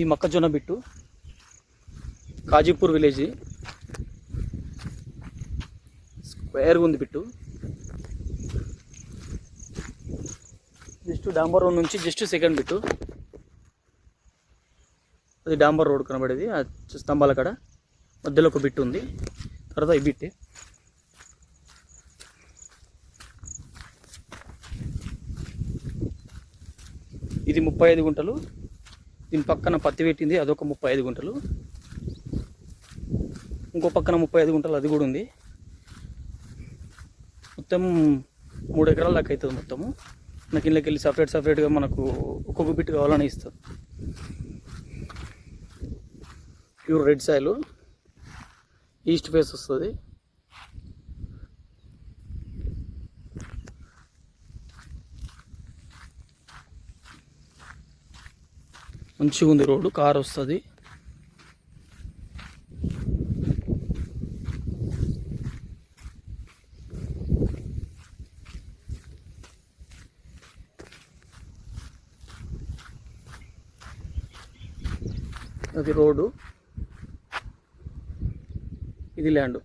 ఇది మొక్కజొన్న bit. Kazipur village. స్క్వేర్గా ఉంది బిట్టు. జస్ట్ డాంబర్ రోడ్ నుంచి జస్ట్ సెకండ్ బిట్టు. అది డాంబర్ రోడ్ కనబడేది ఆ స్తంభాల కాడ. మధ్యలో ఒక బిట్టు ఉంది. తర్వాత ఈ బిట్టే. ఇది ముప్పై ఐదు గుంటలు. దీని పక్కన పత్తి పెట్టింది అదొక ముప్పై ఐదు గుంటలు. ఇంకో పక్కన ముప్పై ఐదు గుంటలు అది కూడా ఉంది. మొత్తం మూడు ఎకరాల దాకా అవుతుంది మొత్తము. నాకు ఇళ్ళకి వెళ్ళి సపరేట్ సపరేట్గా మనకు ఒక్కొక్క బిట్ కావాలని ఇస్తారు. Pure red soil east face వస్తుంది. మంచిగా ఉంది రోడ్డు కార్ వస్తుంది. అది రోడ్డు. ఇది ల్యాండ్.